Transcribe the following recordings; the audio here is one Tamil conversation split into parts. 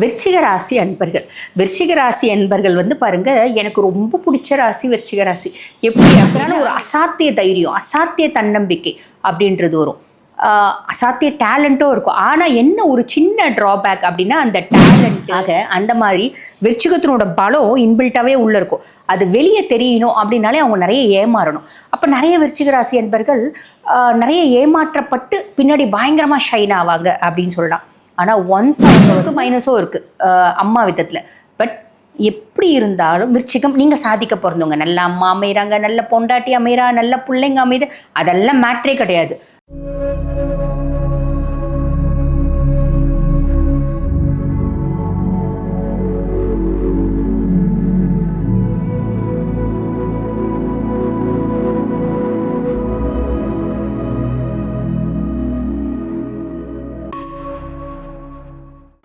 விருச்சிக ராசி அன்பர்கள். விருச்சிக ராசி அன்பர்கள் வந்து பாருங்க எனக்கு ரொம்ப பிடிச்ச ராசி விருச்சிக ராசி. எப்படி அப்படின்னா ஒரு அசாத்திய தைரியம் அசாத்திய தன்னம்பிக்கை அப்படின்றது வரும். அசாத்திய டேலண்ட்டும் இருக்கும். ஆனால் என்ன ஒரு சின்ன ட்ராபேக் அப்படின்னா அந்த டேலண்ட்டாக அந்த மாதிரி விருச்சிகத்தினோட பலம் இன்பில்ட்டாகவே உள்ளே இருக்கும். அது வெளியே தெரியணும் அப்படின்னாலே அவங்க நிறைய ஏமாறணும். அப்போ நிறைய விருச்சிக ராசி அன்பர்கள் நிறைய ஏமாற்றப்பட்டு பின்னாடி பயங்கரமாக ஷைன் ஆவாங்க அப்படின்னு சொல்லலாம். ஆனால் ஒன்ஸ் அவங்களுக்கு மைனஸும் இருக்குது அம்மா விதத்தில். பட் எப்படி இருந்தாலும் விருச்சிகம் நீங்கள் சாதிக்க பிறந்தவங்க. நல்ல அம்மா அமைகிறாங்க நல்ல பொண்டாட்டி அமைகிறா நல்ல பிள்ளைங்க அமைது அதெல்லாம் மேட்ரே கிடையாது.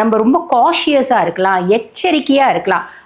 நம்ம ரொம்ப காஷியஸாக இருக்கலாம் எச்சரிக்கையாக இருக்கலாம்.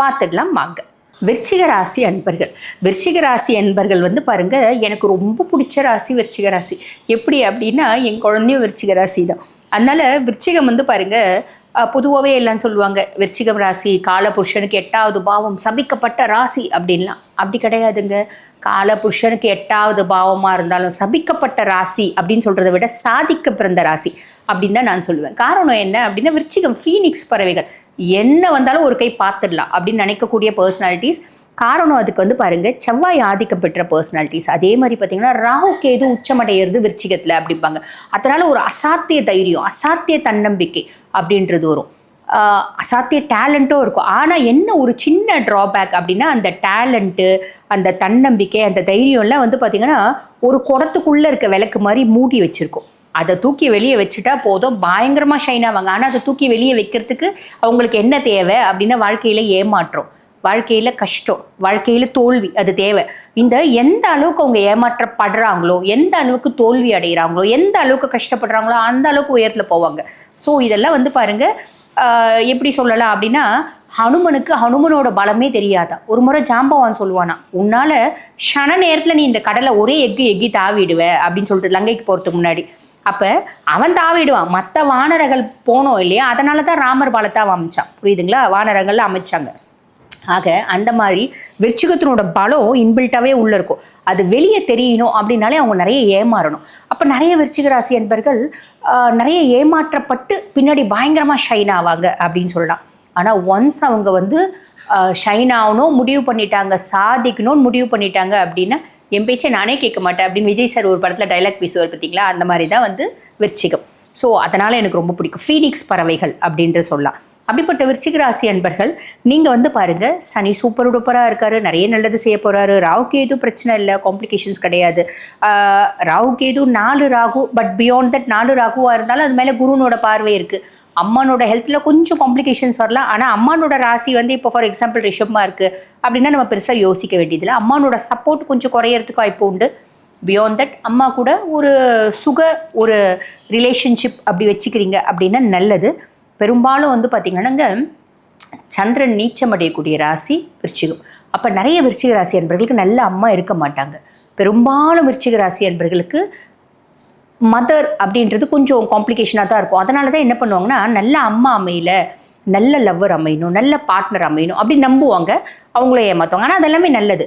பார்த்துடலாம் வாங்க. விருச்சிக ராசி அன்பர்கள். விருச்சிக ராசி அன்பர்கள் வந்து பாருங்க எனக்கு ரொம்ப பிடிச்ச ராசி விருச்சிக ராசி. எப்படி அப்படின்னா என் குழந்தையும் விருச்சிக ராசி தான். அதனால் விருச்சிகம் வந்து பாருங்க பொதுவாகவே எல்லாம் சொல்லுவாங்க விருச்சிகம் ராசி காலபுருஷனுக்கு எட்டாவது பாவம் சபிக்கப்பட்ட ராசி அப்படின்லாம். அப்படி கிடையாதுங்க. காலபுருஷனுக்கு எட்டாவது பாவமாக இருந்தாலும் சபிக்கப்பட்ட ராசி அப்படின்னு சொல்கிறத விட சாதிக்க பிறந்த ராசி அப்படின்னு தான் நான் சொல்லுவேன். காரணம் என்ன அப்படின்னா விருச்சிகம் ஃபீனிக்ஸ் பறவைகள். என்ன வந்தாலும் ஒரு கை பார்த்துடலாம் அப்படின்னு நினைக்கக்கூடிய பர்சனாலிட்டிஸ் காரணம் அதுக்கு வந்து பாருங்க செவ்வாய் ஆதிக்கம் பெற்ற பர்சனாலிட்டிஸ் அதே மாதிரி பார்த்தீங்கன்னா ராகு கேது உச்சமடைகிறது விருச்சிகத்தில் அப்படிம்பாங்க. அதனால ஒரு அசாத்திய தைரியம் அசாத்திய தன்னம்பிக்கை அப்படின்றது வரும். அசாத்திய டேலண்ட்டும் இருக்கும். ஆனால் என்ன ஒரு சின்ன ட்ராபேக் அப்படின்னா அந்த டேலண்ட்டு அந்த தன்னம்பிக்கை அந்த தைரியம்லாம் வந்து பார்த்திங்கன்னா ஒரு குடத்துக்குள்ளே இருக்க விளக்கு மாதிரி மூடி வச்சுருக்கோம். அதை தூக்கி வெளியே வச்சுட்டா போதும். பயங்கரமாக ஷைன் ஆவாங்க. ஆனால் அதை தூக்கி வெளியே வைக்கிறதுக்கு அவங்களுக்கு என்ன தேவை அப்படின்னா வாழ்க்கையில் ஏமாற்றம். வாழ்க்கையில் கஷ்டம். வாழ்க்கையில் தோல்வி. அது தேவை. இந்த எந்த அளவுக்கு அவங்க ஏமாற்றப்படுறாங்களோ எந்த அளவுக்கு தோல்வி அடைகிறாங்களோ எந்த அளவுக்கு கஷ்டப்படுறாங்களோ அந்த அளவுக்கு உயரத்தில் போவாங்க. ஸோ இதெல்லாம் வந்து பாருங்கள் எப்படி சொல்லலாம் அப்படின்னா ஹனுமனுக்கு ஹனுமனோட பலமே தெரியாதா? ஒரு முறை ஜாம்பவான் சொல்லுவானா உன்னால் ஷன நேரத்தில் நீ இந்த கடலை ஒரே எக்கு எக்கி தாவிடுவ அப்படின்னு சொல்லிட்டு லங்கைக்கு போகிறதுக்கு முன்னாடி. அப்போ அவன் தாவிடுவான். மற்ற வானரங்கள் போனோம் இல்லையா? அதனால தான் ராமர் பலத்தான் அமைச்சான். புரியுதுங்களா? வானரங்கள்ல அமைச்சாங்க. ஆக அந்த மாதிரி விருச்சிகத்தினோட பலம் இன்பில்ட்டாகவே உள்ளே இருக்கும். அது வெளியே தெரியணும் அப்படின்னாலே அவங்க நிறைய ஏமாறணும். அப்போ நிறைய விருச்சிக ராசி என்பர்கள் நிறைய ஏமாற்றப்பட்டு பின்னாடி பயங்கரமாக ஷைன் ஆவாங்க அப்படின்னு சொல்லலாம். ஆனால் ஒன்ஸ் அவங்க வந்து ஷைன் ஆகணும் முடிவு பண்ணிட்டாங்க சாதிக்கணும்னு முடிவு பண்ணிட்டாங்க அப்படின்னா என் பேச்சை நானே கேட்க மாட்டேன் அப்படின்னு விஜய் சார் ஒரு படத்தில் டைலாக் பேசுவார் பார்த்தீங்களா? அந்த மாதிரி தான் வந்து விருச்சிகம். ஸோ அதனால் எனக்கு ரொம்ப பிடிக்கும். ஃபீனிக்ஸ் பறவைகள் அப்படின்ட்டு சொல்லலாம். அப்படிப்பட்ட விருச்சிக ராசி அன்பர்கள் நீங்கள் வந்து பாருங்கள் சனி சூப்பர் டூப்பராக இருக்காரு நிறைய நல்லது செய்ய போகிறாரு ராகு கேது பிரச்சனை இல்லை காம்ப்ளிகேஷன்ஸ் கிடையாது. ஆஹ் ராகு கேது நாலு ராகு பட் பியாண்ட் தட் நாலு ராகுவாக இருந்தாலும் அது மேலே குருனோட பார்வை இருக்குது அம்மானோட ஹெல்த்தில் கொஞ்சம் காம்ப்ளிகேஷன்ஸ் வரலாம். ஆனால் அம்மானோட ராசி வந்து இப்போ ஃபார் எக்ஸாம்பிள் ரிஷபமாக இருக்குது அப்படின்னா நம்ம பெருசாக யோசிக்க வேண்டியதில்லை. அம்மானோட சப்போர்ட் கொஞ்சம் குறையறதுக்கு வாய்ப்பு உண்டு. பியாண்ட் தட் அம்மா கூட ஒரு சுக ஒரு ரிலேஷன்ஷிப் அப்படி வச்சுக்கிறீங்க அப்படின்னா நல்லது. பெரும்பாலும் வந்து பார்த்திங்கன்னாங்க சந்திரன் நீச்சம் அடையக்கூடிய ராசி விருச்சிகம். அப்போ நிறைய விருச்சிக ராசி என்பவர்களுக்கு நல்ல அம்மா இருக்க மாட்டாங்க. பெரும்பாலும் விருச்சிக ராசி என்பவர்களுக்கு மதர் அப்படின்றது கொஞ்சம் காம்ப்ளிகேஷனாக தான் இருக்கும். அதனால தான் என்ன பண்ணுவாங்கன்னா நல்ல அம்மா அமையல நல்ல லவ்வர் அமையணும் நல்ல பார்ட்னர் அமையணும் அப்படி நம்புவாங்க. அவங்கள ஏமாற்றுவாங்க ஆனால் அதெல்லாமே நல்லது.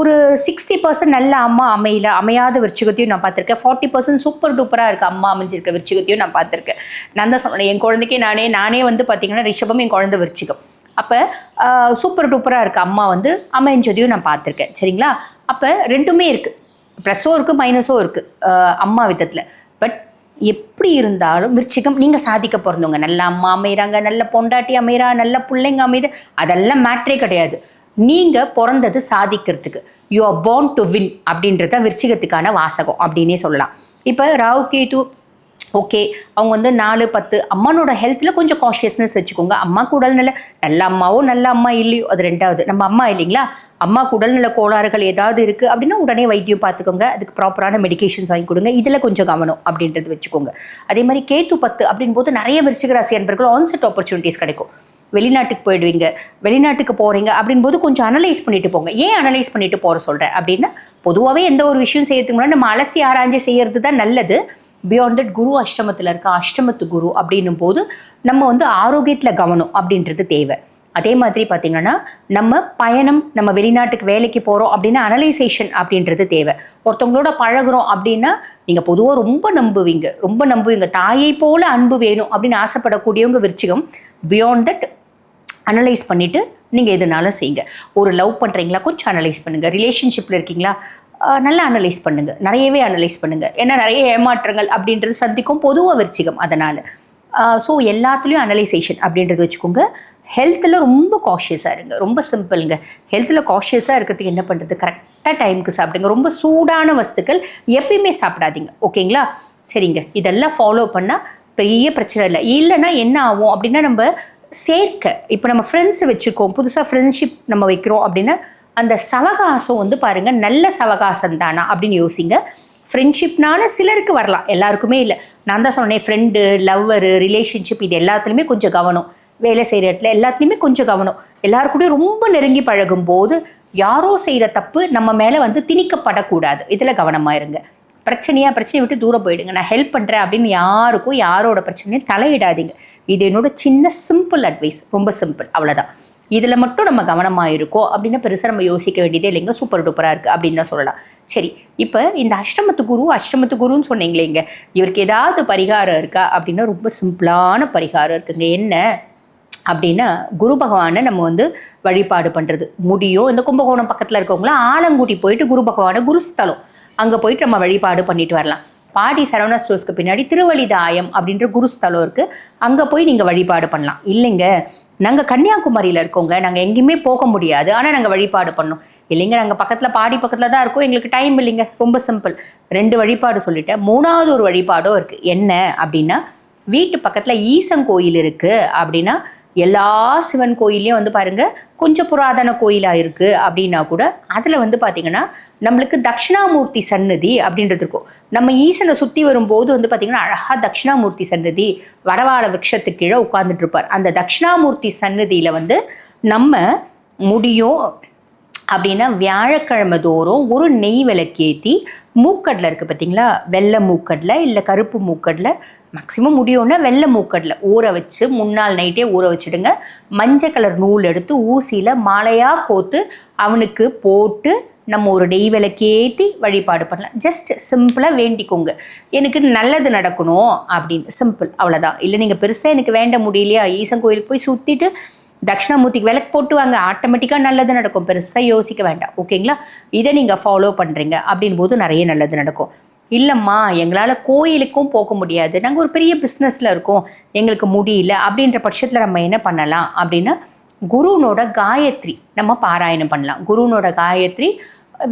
ஒரு சிக்ஸ்டி பர்சன்ட் நல்ல அம்மா அமையல அமையாத விருச்சிகத்தையும் நான் பார்த்துருக்கேன். ஃபார்ட்டி பர்சன்ட் சூப்பர் டூப்பராக இருக்க அம்மா அமைஞ்சிருக்க விருச்சிகத்தையும் நான் பார்த்துருக்கேன். நான் தான் சொன்னேன் என் குழந்தைக்கே நானே நானே வந்து பார்த்தீங்கன்னா ரிஷபம் என் குழந்தை விருச்சிகம். அப்போ சூப்பர் டூப்பராக இருக்க அம்மா வந்து அமைஞ்சதையும் நான் பார்த்துருக்கேன். சரிங்களா? அப்போ ரெண்டுமே இருக்குது ப்ளஸ்ஸும் இருக்குது மைனஸும் இருக்குது அம்மா விதத்தில். பட் எப்படி இருந்தாலும் விருச்சிகம் நீங்கள் சாதிக்க பிறந்தவங்க. நல்ல அம்மா அமைகிறாங்க நல்ல பொண்டாட்டி அமைகிறா நல்ல பிள்ளைங்க அமைது அதெல்லாம் மேட்ரே கிடையாது. நீங்கள் பிறந்தது சாதிக்கிறதுக்கு. You are born to win அப்படின்றத விருச்சிகத்துக்கான வாசகம் அப்படின்னே சொல்லலாம். இப்போ ராகு கேது ஓகே அவங்க வந்து நாலு பத்து அம்மானோட ஹெல்த்தில் கொஞ்சம் காஷியஸ்னஸ் வச்சுக்கோங்க. அம்மாக்கு உடல்நல நல்ல அம்மாவோ நல்ல அம்மா இல்லையோ அது ரெண்டாவது. நம்ம அம்மா இல்லைங்களா? அம்மா உடல்நல கோளாறுகள் ஏதாவது இருக்குது அப்படின்னா உடனே வைத்தியம் பார்த்துக்கோங்க. அதுக்கு ப்ராப்பரான மெடிகேஷன்ஸ் வாங்கி கொடுங்க. இதில் கொஞ்சம் கவனம் அப்படின்றது வச்சுக்கோங்க. அதே மாதிரி கேத்து பத்து அப்படின் போது நிறைய விருச்சிக ராசி அன்பர்கள் ஆன்செட் ஆப்பர்ச்சுனிட்டிஸ் கிடைக்கும். வெளிநாட்டுக்கு போயிடுவீங்க. வெளிநாட்டுக்கு போகிறீங்க அப்படின் போது கொஞ்சம் அனலைஸ் பண்ணிட்டு போங்க. ஏன் அனலைஸ் பண்ணிட்டு போகிற சொல்கிறேன் அப்படின்னா பொதுவாகவே எந்த ஒரு விஷயம் செய்யறதுக்கு முன்னாடி நம்ம அலசி ஆராய்ஞ்சு செய்யறது தான் நல்லது. பியாண்ட் தட் குரு அஷ்டமத்தில் இருக்க அஷ்டமத்து குரு அப்படின்னும் போது நம்ம வந்து ஆரோக்கியத்தில் கவனம் அப்படின்றது தேவை. அதே மாதிரி பார்த்திங்கன்னா நம்ம பயணம் நம்ம வெளிநாட்டுக்கு வேலைக்கு போகிறோம் அப்படின்னா அனலைசேஷன் அப்படின்றது தேவை. ஒருத்தவங்களோட பழகுறோம் அப்படின்னா நீங்கள் பொதுவாக ரொம்ப நம்புவீங்க. ரொம்ப நம்புவீங்க. தாயை போல அன்பு வேணும் அப்படின்னு ஆசைப்படக்கூடியவங்க விருச்சிகம் பியாண்ட் தட் அனலைஸ் பண்ணிவிட்டு நீங்கள் எதுனாலும் செய்யுங்க. ஒரு லவ் பண்ணுறீங்களா கொஞ்சம் அனலைஸ் பண்ணுங்கள் ரிலேஷன்ஷிப்பில் இருக்கீங்களா நல்லா அனலைஸ் பண்ணுங்கள் நிறையவே அனலைஸ் பண்ணுங்கள் ஏன்னா நிறைய ஏமாற்றங்கள் அப்படின்றது சந்திக்கும் பொதுவாக விருச்சிகம் அதனால். ஸோ எல்லாத்துலேயும் அனலைசேஷன் அப்படின்றது வச்சுக்கோங்க. ஹெல்த்தில் ரொம்ப காஷியஸாக இருங்க. ரொம்ப சிம்பிளுங்க ஹெல்த்தில் காஷியஸாக இருக்கிறதுக்கு என்ன பண்ணுறது கரெக்டாக டைமுக்கு சாப்பிடுங்க. ரொம்ப சூடான வஸ்துக்கள் எப்பயுமே சாப்பிடாதீங்க. ஓகேங்களா சரிங்க. இதெல்லாம் ஃபாலோ பண்ணால் பெரிய பிரச்சனை இல்லை. இல்லைன்னா என்ன ஆகும் அப்படின்னா நம்ம சேர்க்க. இப்போ நம்ம ஃப்ரெண்ட்ஸை வச்சுருக்கோம் புதுசாக ஃப்ரெண்ட்ஷிப் நம்ம வைக்கிறோம் அப்படின்னா அந்த சவகாசம் வந்து பாருங்கள் நல்ல சவகாசம் தானா அப்படின்னு யோசிங்க. ஃப்ரெண்ட்ஷிப்னால சிலருக்கு வரலாம் எல்லாருக்குமே இல்லை. நான் தான் சொன்னேன் ஃப்ரெண்டு லவ்வரு ரிலேஷன்ஷிப் இது எல்லாத்துலேயுமே கொஞ்சம் கவனம். வேலை செய்கிற இடத்துல எல்லாத்துலேயுமே கொஞ்சம் கவனம். எல்லாருக்கூடயும் ரொம்ப நெருங்கி பழகும் போது யாரோ செய்கிற தப்பு நம்ம மேலே வந்து திணிக்கப்படக்கூடாது. இதில் கவனமாக இருங்க. பிரச்சனையா பிரச்சனையை விட்டு தூரம் போயிடுங்க. நான் ஹெல்ப் பண்ணுறேன் அப்படின்னு யாருக்கும் யாரோட பிரச்சனையும் தலையிடாதீங்க. இது என்னோட சின்ன சிம்பிள் அட்வைஸ் ரொம்ப சிம்பிள் அவ்வளோதான் இதில் மட்டும் நம்ம கவனமாக இருக்கோம் அப்படின்னா பெருசாக நம்ம யோசிக்க வேண்டியதே இல்லைங்க. சூப்பர் டூப்பராக இருக்குது அப்படின்னு தான் சொல்லலாம். சரி இப்போ இந்த அஷ்டமத்து குரு அஷ்டமத்து குருன்னு சொன்னீங்களேங்க இவருக்கு ஏதாவது பரிகாரம் இருக்கா அப்படின்னா ரொம்ப சிம்பிளான பரிகாரம் இருக்குங்க. என்ன அப்படின்னா குரு பகவானை நம்ம வந்து வழிபாடு பண்ணுறது முடியும் இந்த கும்பகோணம் பக்கத்தில் இருக்கவங்களாம் ஆலங்குடி போயிட்டு குரு பகவானை குருஸ்தலம். அங்கே போயிட்டு நம்ம வழிபாடு பண்ணிட்டு வரலாம். பாடி சரவணா ஸ்டோர்ஸ்க்கு பின்னாடி திருவழிதாயம் அப்படின்ற குருஸ்தலம் இருக்குது அங்கே போய் நீங்கள் வழிபாடு பண்ணலாம். இல்லைங்க நாங்கள் கன்னியாகுமரியில் இருக்கோங்க. நாங்கள் எங்கேயுமே போக முடியாது. ஆனால் நாங்கள் வழிபாடு பண்ணோம். இல்லைங்க நாங்கள் பக்கத்தில் பாடி பக்கத்தில் தான் இருக்கோம். எங்களுக்கு டைம் இல்லைங்க. ரொம்ப சிம்பிள் ரெண்டு வழிபாடு சொல்லிட்டேன். மூணாவது ஒரு வழிபாடும் இருக்குது என்ன அப்படின்னா வீட்டு பக்கத்தில் ஈசன் கோயில் இருக்குது அப்படின்னா எல்லா சிவன் கோயிலையும் வந்து பாருங்க கொஞ்சம் புராதன கோயிலாக இருக்குது அப்படின்னா கூட அதில் வந்து பார்த்தீங்கன்னா நம்மளுக்கு தட்சிணாமூர்த்தி சன்னதி அப்படின்றது இருக்கும். நம்ம ஈசனை சுற்றி வரும்போது வந்து பார்த்திங்கன்னா அழகாக தட்சிணாமூர்த்தி சன்னதி வரவாள விருட்சத்துக்கு கீழே உட்கார்ந்துட்டு இருப்பார். அந்த தட்சிணாமூர்த்தி சன்னதியில் வந்து நம்ம முடியும் அப்படின்னா வியாழக்கிழமை தோறும் ஒரு நெய் விளக்கேற்றி மூக்கடலை இருக்குது பார்த்தீங்களா வெள்ளை மூக்கடலை இல்லை கருப்பு மூக்கடலை? மேக்ஸிமம் முடியும்னா வெள்ளை மூக்கடலை. ஊற வச்சு முன்னாள் நைட்டே ஊற வச்சுடுங்க. மஞ்சள் கலர் நூல் எடுத்து ஊசியில் மாலையாக கோத்து அவனுக்கு போட்டு நம்ம ஒரு நெய் விளக்கேற்றி வழிபாடு பண்ணலாம். ஜஸ்ட் சிம்பிளாக வேண்டிக்கோங்க. எனக்கு நல்லது நடக்கணும் அப்படின்னு. சிம்பிள் அவ்வளோதான் இல்லை நீங்கள் பெருசாக எனக்கு வேண்ட முடியலையா? ஈசன் கோயிலுக்கு போய் சுற்றிட்டு தட்சிணாமூர்த்திக்கு விளக்கு போட்டு வாங்க. ஆட்டோமேட்டிக்காக நல்லது நடக்கும். பெருசாக யோசிக்க வேண்டாம். ஓகேங்களா இதை நீங்கள் ஃபாலோ பண்ணுறீங்க அப்படின் போது நிறைய நல்லது நடக்கும். இல்லைம்மா எங்களால் கோயிலுக்கும் போக முடியாது. நாங்கள் ஒரு பெரிய பிஸ்னஸில் இருக்கோம். எங்களுக்கு முடியல. அப்படின்ற பட்சத்தில் நம்ம என்ன பண்ணலாம் அப்படின்னா குருனோட காயத்ரி நம்ம பாராயணம் பண்ணலாம். குருனோட காயத்ரி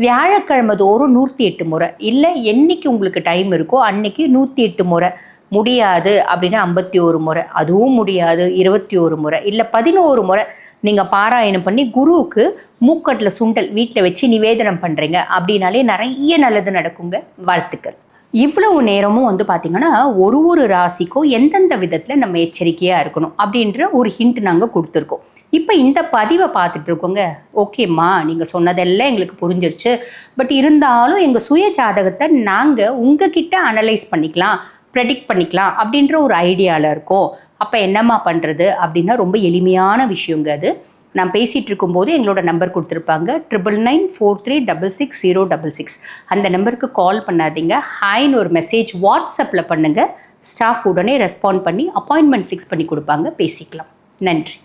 வியாழக்கிழமை தோறும் நூற்றி எட்டு முறை. இல்லை என்னைக்கு உங்களுக்கு டைம் இருக்கோ அன்னைக்கு நூற்றி எட்டு முறை. முடியாது அப்படின்னா ஐம்பத்தி ஒரு முறை அதுவும் முடியாது இருபத்தி ஒரு முறை இல்லை பதினோரு முறை நீங்கள் பாராயணம் பண்ணி குருவுக்கு மூக்கட்டில் சுண்டல் வீட்டில் வச்சு நிவேதனம் பண்ணுறீங்க அப்படின்னாலே நிறைய நல்லது நடக்குங்க. வாழ்த்துக்கள். இவ்வளவு நேரமும் வந்து பார்த்திங்கன்னா ஒரு ஒரு ராசிக்கும் எந்தெந்த விதத்தில் நம்ம எச்சரிக்கையாக இருக்கணும் அப்படின்ற ஒரு ஹிண்ட் நாங்கள் கொடுத்துருக்கோம். இப்போ இந்த பதிவை பார்த்துட்டு இருக்கோங்க. ஓகேம்மா நீங்கள் சொன்னதெல்லாம் எங்களுக்கு புரிஞ்சிருச்சு. பட் இருந்தாலும் எங்கள் சுய ஜாதகத்தை நாங்கள் உங்ககிட்ட அனலைஸ் பண்ணிக்கலாம். ப்ரெடிக்ட் பண்ணிக்கலாம் அப்படின்ற ஒரு ஐடியாவில் இருக்கோம். அப்போ என்னம்மா பண்ணுறது அப்படின்னா ரொம்ப எளிமையான விஷயங்க அது. நான் பேசிகிட்டு இருக்கும்போது எங்களோட நம்பர் கொடுத்துருப்பாங்க. Triple nine four three double six zero double six அந்த நம்பருக்கு கால் பண்ணாதீங்க. ஹாய்னு ஒரு மெசேஜ் வாட்ஸ்அப்பில் பண்ணுங்கள் ஸ்டாஃப் உடனே ரெஸ்பாண்ட் பண்ணி அப்பாயின்மெண்ட் ஃபிக்ஸ் பண்ணி கொடுப்பாங்க. பேசிக்கலாம். நன்றி.